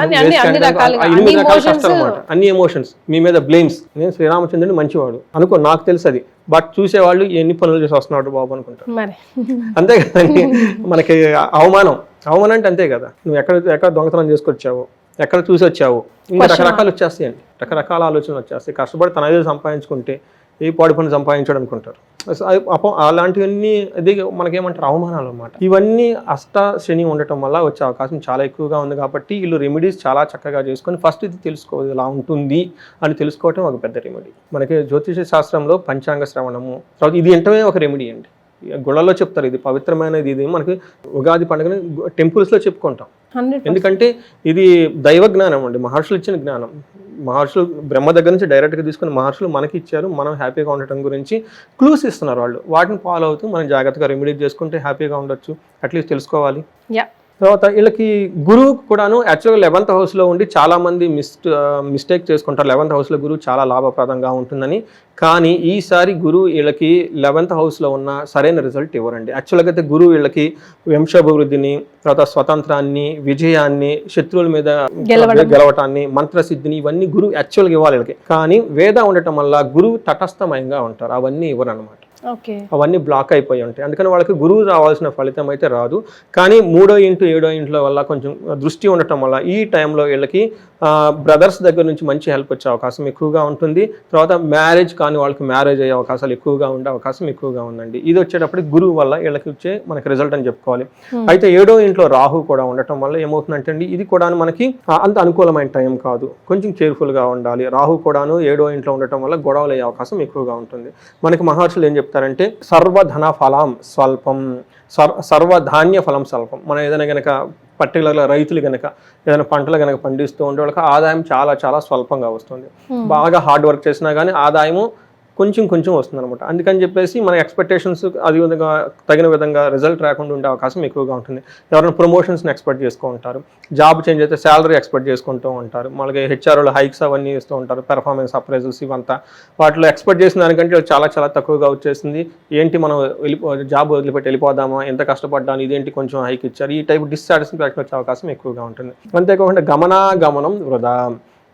అన్ని అన్ని ఎనిమిది రకాల ఎమోషన్స్ కష్టాలు అన్నమాట. అన్ని ఎమోషన్స్ మీ మీద బ్లేమ్స్ నేను శ్రీరామచంద్రుని మంచివాడు. అనుకో నాకు తెలుసు అది బట్ చూసేవాళ్ళు ఎన్ని పనులు చేసి వస్తున్నాడు బాబు అనుకుంటారు అంతే కదండి. మనకి అవమానం. అవమానం అంటే అంతే కదా. నువ్వు ఎక్కడ ఎక్కడ దొంగతనం చేసుకొచ్చావు ఎక్కడ చూసి వచ్చావు ఇంకా రకరకాలు వచ్చేస్తాయండి. రకరకాల ఆలోచనలు వచ్చేస్తాయి. కష్టపడి తన ఏదో సంపాదించుకుంటే ఏ పాడి పని సంపాదించాడు అనుకుంటారు. అలాంటివన్నీ అది మనకేమంటారు? అవమానాలు అన్నమాట. ఇవన్నీ అష్ట శని ఉండటం వల్ల వచ్చే అవకాశం చాలా ఎక్కువగా ఉంది కాబట్టి వీళ్ళు రెమెడీస్ చాలా చక్కగా చేసుకొని ఫస్ట్ ఇది తెలుసుకోవాలి ఇలా ఉంటుంది అని తెలుసుకోవటం ఒక పెద్ద రెమెడీ మనకి జ్యోతిష శాస్త్రంలో పంచాంగ శ్రవణము తర్వాత ఇది వింటమే ఒక రెమెడీ అండి. గుళ్ళలో చెప్తారు ఇది పవిత్రమైనది ఇది. మనకి ఉగాది పండుగని టెంపుల్స్లో చెప్పుకుంటాం. ఎందుకంటే ఇది దైవ జ్ఞానం అండి మహర్షులు ఇచ్చిన జ్ఞానం. మహర్షులు బ్రహ్మ దగ్గర నుంచి డైరెక్ట్గా తీసుకుని మహర్షులు మనకి ఇచ్చారు. మనం హ్యాపీగా ఉండటం గురించి క్లూస్ ఇస్తున్నారు వాళ్ళు. వాటిని ఫాలో అవుతూ మనం జాగ్రత్తగా రెమెడీ చేసుకుంటే హ్యాపీగా ఉండొచ్చు. అట్లీస్ట్ తెలుసుకోవాలి. యా తర్వాత వీళ్ళకి గురువు కూడాను యాక్చువల్గా లెవెంత్ హౌస్లో ఉండి చాలా మంది మిస్ట్ మిస్టేక్ చేసుకుంటారు. లెవెంత్ హౌస్లో గురువు చాలా లాభప్రదంగా ఉంటుందని. కానీ ఈసారి గురువు వీళ్ళకి లెవెంత్ హౌస్లో ఉన్న సరైన రిజల్ట్ ఇవ్వరండి. యాక్చువల్గా అయితే గురువు వీళ్ళకి వంశాభివృద్ధిని తర్వాత స్వతంత్రాన్ని విజయాన్ని శత్రువుల మీద. గెలవటాన్ని మంత్రసిద్ధిని ఇవన్నీ గురువు యాక్చువల్గా ఇవ్వాలి వీళ్ళకి. కానీ వేద ఉండటం వల్ల గురువు తటస్థమయంగా ఉంటారు. అవన్నీ ఇవ్వరు అనమాట అవన్నీ బ్లాక్ అయిపోయి ఉంటాయి. అందుకని వాళ్ళకి గురువు రావాల్సిన ఫలితం అయితే రాదు. కానీ మూడో ఇంటూ ఏడో ఇంట్లో వల్ల కొంచెం దృష్టి ఉండటం వల్ల ఈ టైంలో వీళ్ళకి బ్రదర్స్ దగ్గర నుంచి మంచి హెల్ప్ వచ్చే అవకాశం ఎక్కువగా ఉంటుంది. తర్వాత మ్యారేజ్ కానీ వాళ్ళకి మ్యారేజ్ అయ్యే అవకాశాలు ఎక్కువగా ఉండే అవకాశం ఎక్కువగా ఉందండి. ఇది వచ్చేటప్పటికి గురువు వల్ల వీళ్ళకి వచ్చే మనకి రిజల్ట్ అని చెప్పుకోవాలి. అయితే ఏడో ఇంట్లో రాహు కూడా ఉండటం వల్ల ఏమవుతుందంటే అండి ఇది కూడా మనకి అంత అనుకూలమైన టైం కాదు. కొంచెం కేర్ఫుల్గా ఉండాలి. రాహు కూడాను ఏడో ఇంట్లో ఉండటం వల్ల గొడవలు అయ్యే అవకాశం ఎక్కువగా ఉంటుంది. మనకి మహర్షులు ఏం చెప్తారంటే సర్వధన ఫలం స్వల్పం సర్ సర్వధాన్య ఫలం స్వల్పం. మనం ఏదైనా గనక పర్టికులర్గా రైతులు గనక ఏదైనా పంటలు గనక పండిస్తూ ఉంటే వాళ్ళకి ఆదాయం చాలా చాలా స్వల్పంగా వస్తుంది. బాగా హార్డ్ వర్క్ చేసినా కానీ ఆదాయము కొంచెం కొంచెం వస్తుంది అనమాట అందుకని చెప్పేసి మన ఎక్స్పెక్టేషన్స్ అది విధంగా తగిన విధంగా రిజల్ట్ రాకుండా ఉండే అవకాశం ఎక్కువగా ఉంటుంది. ఎవరైనా ప్రమోషన్స్ని ఎక్స్పెక్ట్ చేస్తూ ఉంటారు. జాబ్ చేంజ్ అయితే శాలరీ ఎక్స్పెక్ట్ చేసుకుంటూ ఉంటారు. మనకి హెచ్ఆర్ఓలు హైక్స్ అవన్నీ ఇస్తూ ఉంటారు. పెర్ఫార్మెన్స్ అప్రైజల్స్ ఇవంతా. వాటిలో ఎక్స్పెక్ట్ చేసిన దానికంటే చాలా చాలా తక్కువగా వచ్చేసింది. ఏంటి మనం వెళ్ళిపో జాబ్ వదిలిపెట్టి వెళ్ళిపోదామా? ఎంత కష్టపడ్డాను? ఇదేంటి కొంచెం హైక్ ఇచ్చారు? ఈ టైప్ డిస్సాటిస్ఫాక్షన్ వచ్చే అవకాశం ఎక్కువగా ఉంటుంది. అంతేకాకుండా గమనాగమనం వృధా.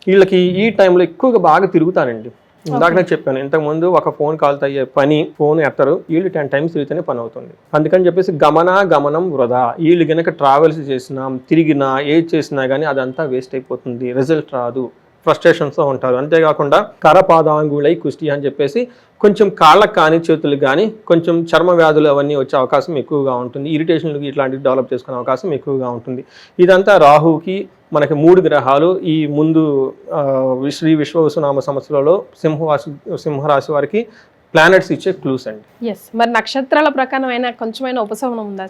వీళ్ళకి ఈ టైంలో ఎక్కువగా బాగా తిరుగుతానండి ఇందాక నేను చెప్పాను ఇంతకుముందు ఒక ఫోన్ కాల్తో అయ్యే పని ఫోన్ ఎత్తరు వీళ్ళు టెన్ టైమ్స్ తిరిగితేనే పని అవుతుంది. అందుకని చెప్పేసి గమన గమనం వృధా. వీళ్ళు గనక ట్రావెల్స్ చేసినా తిరిగినా ఏది చేసినా కానీ అదంతా వేస్ట్ అయిపోతుంది రిజల్ట్ రాదు ఫ్రస్ట్రేషన్స్తో ఉంటారు. అంతేకాకుండా కరపాదాంగులై కుష్టి అని చెప్పేసి కొంచెం కాళ్ళకు కానీ చేతులకు కానీ కొంచెం చర్మ వ్యాధులు అవన్నీ వచ్చే అవకాశం ఎక్కువగా ఉంటుంది. ఇరిటేషన్లు ఇట్లాంటివి డెవలప్ చేసుకునే అవకాశం ఎక్కువగా ఉంటుంది. ఇదంతా రాహుకి మనకి మూడు గ్రహాలు ఈ ముందు శ్రీ విశ్వవసునామ సంవత్సరంలో సింహరాశి సింహరాశి వారికి ప్లానెట్స్ ఇచ్చే క్లూస్ అండి. ఎస్ మరి నక్షత్రాల ప్రకారం అయినా కొంచెమైనా ఉపశమనం ఉందా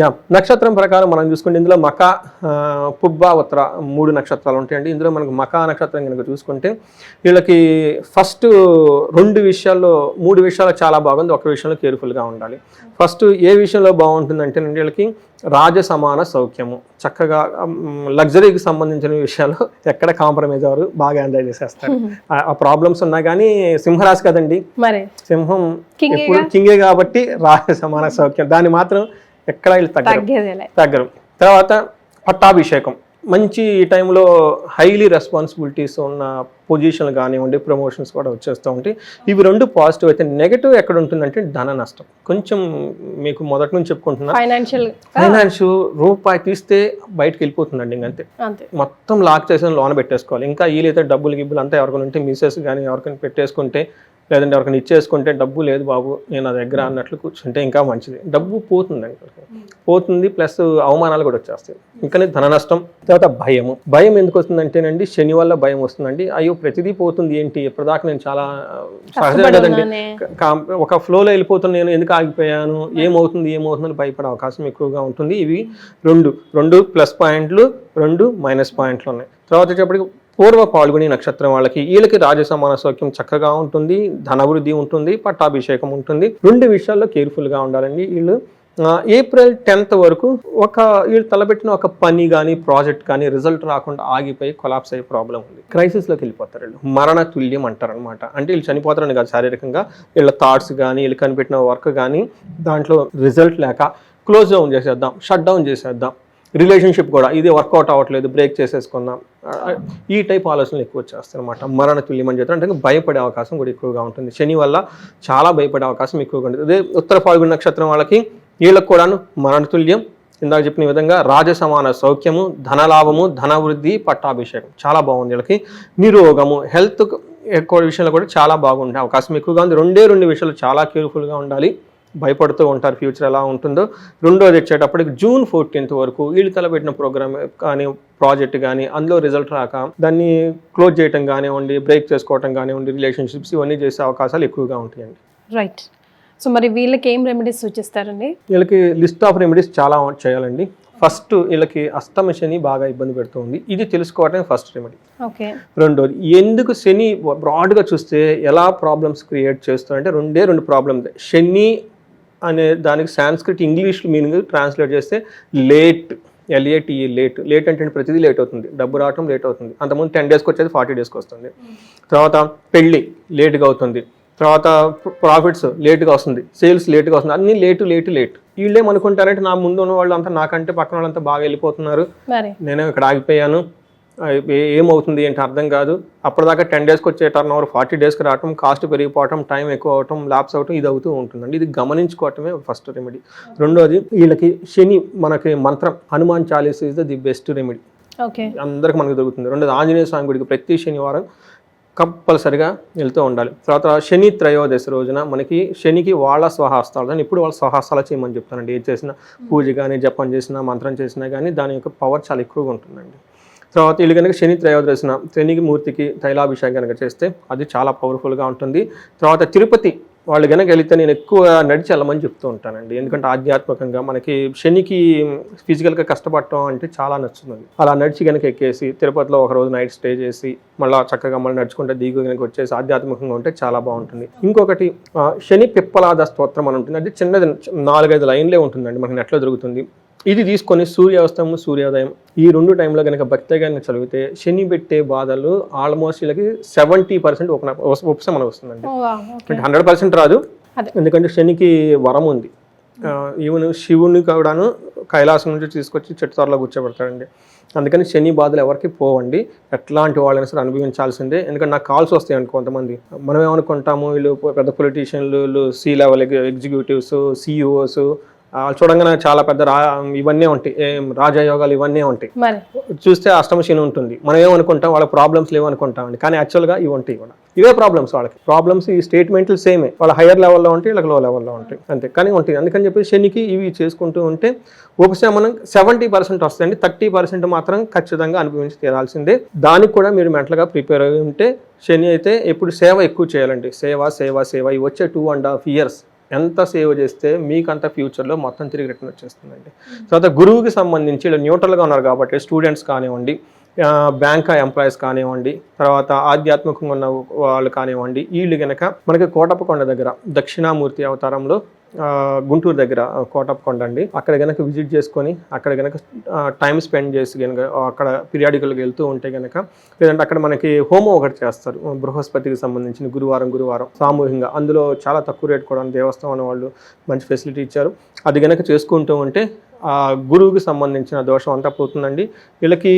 యా నక్షత్రం ప్రకారం మనం చూసుకుంటే ఇందులో మక పుబ్బ ఉత్తర మూడు నక్షత్రాలు ఉంటాయండి. ఇందులో మనకు మకా నక్షత్రం కనుక చూసుకుంటే వీళ్ళకి ఫస్ట్ రెండు విషయాల్లో మూడు విషయాలు చాలా బాగుంది. ఒక విషయంలో కేర్ఫుల్గా ఉండాలి. ఫస్ట్ ఏ విషయంలో బాగుంటుందంటే వీళ్ళకి రాజ సమాన సౌఖ్యము. చక్కగా లగ్జరీకి సంబంధించిన విషయాలు ఎక్కడ కాంప్రమైజ్ అవ్వరు బాగా ఎంజాయ్ చేసేస్తారు. ఆ- ప్రాబ్లమ్స్ ఉన్నా కానీ సింహరాశి కదండి. మరి. సింహం ఎప్పుడు కింగే కాబట్టి రాజ సమాన సౌఖ్యం. దాన్ని మాత్రం ఎక్కడ వీళ్ళు తగ్గరు. తగ్గరు. తర్వాత పట్టాభిషేకం. మంచి ఈ టైంలో హైలీ రెస్పాన్సిబిలిటీస్ ఉన్న పొజిషన్లు కానివ్వండి ప్రమోషన్స్ కూడా వచ్చేస్తూ ఉంటాయి. ఇవి రెండు పాజిటివ్ అయితే నెగటివ్ ఎక్కడ ఉంటుందంటే ధన నష్టం. కొంచెం మీకు మొదటి నుంచి చెప్పుకుంటున్నా. ఫైనాన్షియల్ ఫైనాన్స్ రూపాయి తీస్తే బయటకు వెళ్ళిపోతుందండి ఇంకంతే మొత్తం లాక్ చేసి లోన పెట్టేసుకోవాలి. ఇంకా వీలైతే డబ్బులు గిబ్బులు అంతా ఎవరికైనా ఉంటే మిసెస్ కానీ ఎవరికైనా పెట్టేసుకుంటే లేదంటే ఎవరికైనా ఇచ్చేసుకుంటే డబ్బు లేదు బాబు నేను నా దగ్గర అన్నట్లు కూర్చుంటే ఇంకా మంచిది. డబ్బు పోతుందండి పోతుంది ప్లస్ అవమానాలు కూడా వచ్చేస్తాయి. ఇంకా ధన నష్టం తర్వాత భయము భయం ఎందుకు వస్తుందంటేనండి శని వల్ల భయం వస్తుందండి. అయ్యో ప్రతిదీ పోతుంది ఏంటి? ఇప్పటిదాకా నేను చాలా సహజమే కదండి. ఒక ఫ్లోలో వెళ్ళిపోతున్న నేను ఎందుకు ఆగిపోయాను? ఏమవుతుంది? ఏమవుతుందని భయపడే అవకాశం ఎక్కువగా ఉంటుంది. ఇవి రెండు. రెండు ప్లస్ పాయింట్లు రెండు మైనస్ పాయింట్లు ఉన్నాయి. తర్వాత వచ్చేప్పటికి పూర్వ పాల్గొని నక్షత్రం వాళ్ళకి వీళ్ళకి రాజసమాన సౌఖ్యం చక్కగా ఉంటుంది ధనవృద్ధి ఉంటుంది పట్టాభిషేకం ఉంటుంది. రెండు విషయాల్లో కేర్ఫుల్గా ఉండాలండి వీళ్ళు. ఏప్రిల్ టెన్త్ వరకు ఒక వీళ్ళు తలపెట్టిన ఒక పని కానీ ప్రాజెక్ట్ కానీ రిజల్ట్ రాకుండా ఆగిపోయి కొలాప్స్ అయ్యే ప్రాబ్లం ఉంది. క్రైసిస్లోకి వెళ్ళిపోతారు వీళ్ళు. మరణ తుల్యం అంటారు అనమాట అంటే వీళ్ళు చనిపోతారని కాదు శారీరకంగా వీళ్ళ థాట్స్ కానీ వీళ్ళు కనిపెట్టిన వర్క్ కానీ దాంట్లో రిజల్ట్ లేక క్లోజ్ డౌన్ చేసేద్దాం షట్ డౌన్ చేసేద్దాం. రిలేషన్షిప్ కూడా ఇది వర్కౌట్ అవ్వట్లేదు బ్రేక్ చేసేసుకుందాం. ఈ టైప్ ఆలోచనలు ఎక్కువ వచ్చేస్తాయి అనమాట మరణ తుల్యం అని చెప్తారు అంటే భయపడే అవకాశం కూడా ఎక్కువగా ఉంటుంది. శని వల్ల చాలా భయపడే అవకాశం ఎక్కువగా ఉంటుంది. అదే ఉత్తర పాల్గొన నక్షత్రం వాళ్ళకి వీళ్ళకి కూడాను మరణ తుల్యం ఇందాక చెప్పిన విధంగా రాజసమాన సౌఖ్యము ధనలాభము ధనవృద్ధి పట్టాభిషేకం చాలా బాగుంది వీళ్ళకి. నిరోగము హెల్త్ ఎక్కువ విషయంలో కూడా చాలా బాగుండే అవకాశం ఎక్కువగా ఉంది. రెండే రెండు విషయాలు చాలా కేర్ఫుల్గా ఉండాలి. భయపడుతూ ఉంటారు. ఫ్యూచర్ ఎలా ఉంటుందో. రెండోది వచ్చేటప్పటికి జూన్ ఫోర్టీన్త్ వరకు వీళ్ళు తలపెట్టిన ప్రోగ్రామ్ కానీ ప్రాజెక్ట్ కానీ అందులో రిజల్ట్ రాక దాన్ని క్లోజ్ చేయటం కానివ్వండి బ్రేక్ చేసుకోవటం కానివ్వండి రిలేషన్షిప్స్ ఇవన్నీ చేసే అవకాశాలు ఎక్కువగా ఉంటాయండి. రైట్. సో మరి వీళ్ళకి ఏం రెమెడీస్ సూచిస్తారండి? వీళ్ళకి లిస్ట్ ఆఫ్ రెమెడీస్ చాలా చేయాలండి. ఫస్ట్ వీళ్ళకి అష్టమ శని బాగా ఇబ్బంది పెడుతుంది. ఇది తెలుసుకోవటమే ఫస్ట్ రెమెడీ. ఓకే. రెండోది ఎందుకు శని బ్రాడ్గా చూస్తే ఎలా ప్రాబ్లమ్స్ క్రియేట్ చేస్తారంటే రెండే రెండు ప్రాబ్లమ్ శని అనే దానికి సాంస్క్రిట్ ఇంగ్లీష్ మీనింగ్ ట్రాన్స్లేట్ చేస్తే late L A T E late. Late అంటే ప్రతిదీ లేట్ అవుతుంది. డబ్బు రావటం లేట్ అవుతుంది. అంతకుముందు టెన్ డేస్కి వచ్చేది ఫార్టీ డేస్కి వస్తుంది. తర్వాత పెళ్ళి లేట్గా అవుతుంది. తర్వాత ప్రాఫిట్స్ లేట్గా వస్తుంది. సేల్స్ లేట్గా వస్తుంది. అన్నీ లేటు లేటు లేట్. వీళ్ళేమనుకుంటారంటే నా ముందు ఉన్న వాళ్ళు అంతా నాకంటే పక్కన వాళ్ళంతా బాగా వెళ్ళిపోతున్నారు. నేను ఇక్కడ ఆగిపోయాను. ఏమవుతుంది ఏంటి అర్థం కాదు. అప్పటిదాకా టెన్ డేస్కి వచ్చే టర్న్ ఓవర్ ఫార్టీ డేస్కి రావటం కాస్ట్ పెరిగిపోవటం టైం ఎక్కువ అవటం ల్యాప్స్ అవటం ఇది అవుతూ ఉంటుందండి. ఇది గమనించుకోవటమే ఫస్ట్ రెమెడీ రెండోది వీళ్ళకి శని మనకి మంత్రం Hanuman Chalisa is the best remedy okay. అందరికి మనకు దొరుకుతుంది. రెండోది ఆంజనేయ స్వామి గుడికి ప్రతి శనివారం కంపల్సరిగా వెళ్తూ ఉండాలి. తర్వాత శని త్రయోదశి రోజున మనకి శనికి వాళ్ళ స్వహస్తాలు. అని ఇప్పుడు వాళ్ళ స్వహస్తాలు చేయమని చెప్తానండి ఏది చేసినా పూజ కానీ జపం చేసినా మంత్రం చేసినా కానీ దాని యొక్క పవర్ చాలా ఎక్కువగా ఉంటుందండి. తర్వాత వీళ్ళు కనుక శని త్రయోదశన శనికి మూర్తికి తైలాభిషేకం కనుక చేస్తే అది చాలా పవర్ఫుల్గా ఉంటుంది. తర్వాత తిరుపతి వాళ్ళు కనుక వెళితే నేను ఎక్కువ నడిచి వెళ్ళమని చెప్తూ ఉంటానండి. ఎందుకంటే ఆధ్యాత్మికంగా మనకి శనికి ఫిజికల్గా కష్టపడటం అంటే చాలా నచ్చుతుంది. అలా నడిచి కనుక ఎక్కేసి తిరుపతిలో ఒక రోజు నైట్ స్టే చేసి మళ్ళీ చక్కగా మళ్ళీ నడుచుకుంటే దిగు కనుక వచ్చేసి ఆధ్యాత్మికంగా ఉంటే చాలా బాగుంటుంది. ఇంకొకటి శని పిప్పలాద స్తోత్రం అని ఉంటుంది. అంటే చిన్నది నాలుగైదు లైన్లే ఉంటుందండి మనకి నెట్లో దొరుకుతుంది. ఇది తీసుకొని సూర్యాస్తమం సూర్యోదయం ఈ రెండు టైంలో కనుక భక్తిగా కనుక చదివితే శని పెట్టే బాధలు ఆల్మోస్ట్ వీళ్ళకి సెవెంటీ పర్సెంట్ ఉపశమనం వస్తుందండి. అంటే హండ్రెడ్ పర్సెంట్ రాదు. ఎందుకంటే శనికి వరం ఉంది. ఈవెన్ శివుని కూడాను కైలాసం నుంచి తీసుకొచ్చి చెట్టు త్వరలో కూర్చోబెడతాడండి. అందుకని శని బాధలు ఎవరికి పోవండి. ఎట్లాంటి వాళ్ళైనా సరే అనుభవించాల్సిందే. ఎందుకంటే నాకు కాల్స్ వస్తాయి అనుకో కొంతమంది. మనం ఏమనుకుంటాము వీళ్ళు పెద్ద పొలిటీషియన్లు వీళ్ళు సి లెవెల్ ఎగ్జిక్యూటివ్స్ సిఇఓస్ చూడంగానే చాలా పెద్ద రా ఇవన్నీ ఉంటాయి. రాజయోగాలు ఇవన్నీ ఉంటాయి. చూస్తే అష్టమ శని ఉంటుంది. మనం ఏమనుకుంటాం? వాళ్ళ ప్రాబ్లమ్స్ లేవు అనుకుంటామండి కానీ యాక్చువల్గా ఇవి ఉంటాయి కూడా. ఇవే ప్రాబ్లమ్స్ వాళ్ళకి. ప్రాబ్లమ్స్ ఈ స్టేట్మెంట్లు సేమే వాళ్ళ హైయర్ లెవెల్లో ఉంటాయి వీళ్ళకి లో లెవెల్లో ఉంటాయి. అంతే. కానీ ఉంటాయి. అందుకని చెప్పి శనికి ఇవి చేసుకుంటూ ఉంటే ఉపశమనం సెవెంటీ పర్సెంట్ వస్తుంది థర్టీ పర్సెంట్ మాత్రం ఖచ్చితంగా అనుభవించి తీరాల్సిందే. దానికి కూడా మీరు మెంటల్గా ప్రిపేర్ అయి ఉంటే శని అయితే ఎప్పుడు సేవ ఎక్కువ చేయాలండి. సేవ సేవ సేవ. ఇవి వచ్చే టూ అండ్ హాఫ్ ఇయర్స్ ఎంత సేవ్ చేస్తే మీకు అంత ఫ్యూచర్లో మొత్తం తిరిగి రిటర్న్ వచ్చేస్తుందండి. తర్వాత గురువుకి సంబంధించి ఇలా న్యూట్రల్గా ఉన్నారు కాబట్టి స్టూడెంట్స్ కానివ్వండి బ్యాంక్ ఎంప్లాయీస్ కానివ్వండి తర్వాత ఆధ్యాత్మికంగా ఉన్న వాళ్ళు కానివ్వండి వీళ్ళు గనక మనకి కోటప్పకొండ దగ్గర దక్షిణామూర్తి అవతారంలో గుంటూరు దగ్గర కోటప్పకొండ అండి. అక్కడ గనక విజిట్ చేసుకొని అక్కడ గనక టైం స్పెండ్ చేసి గనక అక్కడ పీరియాడికల్గా వెళ్తూ ఉంటే గనక లేదంటే అక్కడ మనకి హోమం ఒకటి చేస్తారు బృహస్పతికి సంబంధించిన గురువారం గురువారం సామూహికంగా. అందులో చాలా తక్కువ రేట్ కూడా దేవస్థానం వాళ్ళు మంచి ఫెసిలిటీ ఇచ్చారు. అది కనుక చేసుకుంటూ ఉంటే ఆ గురువుకి సంబంధించిన దోషం అంతా పోతుందండి. వీళ్ళకి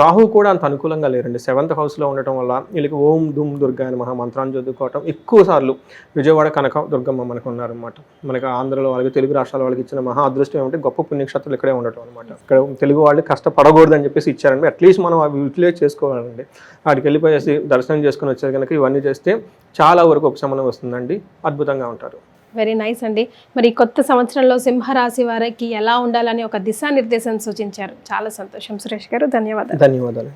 రాహు కూడా అంత అనుకూలంగా లేరండి. సెవెంత్ హౌస్లో ఉండటం వల్ల వీళ్ళకి ఓం దుమ్ దుర్గా అని మహా మంత్రాన్ని చదువుకోవటం ఎక్కువ సార్లు విజయవాడ కనక దుర్గమ్మ మనకు ఉన్నారనమాట మనకి ఆంధ్రలో వాళ్ళకి తెలుగు రాష్ట్రాల వాళ్ళకి ఇచ్చిన మహా అదృష్టం ఏమంటే గొప్ప పుణ్యక్షేత్రాలు ఇక్కడే ఉండటం అనమాట ఇక్కడ తెలుగు వాళ్ళు కష్టపడకూడదు అని చెప్పేసి ఇచ్చారండి. అట్లీస్ట్ మనం అవి యూటిలైజ్ చేసుకోవాలండి. వాటికి వెళ్ళిపోయేసి దర్శనం చేసుకుని వచ్చేది కనుక ఇవన్నీ చేస్తే చాలా వరకు ఉపశమనం వస్తుందండి. అద్భుతంగా ఉంటారు. వెరీ నైస్ అండి. మరి కొత్త సంవత్సరంలో సింహరాశి వారికి ఎలా ఉండాలని ఒక దిశానిర్దేశం సూచించారు. చాలా సంతోషం సురేష్ గారు. ధన్యవాదాలు. ధన్యవాదాలు.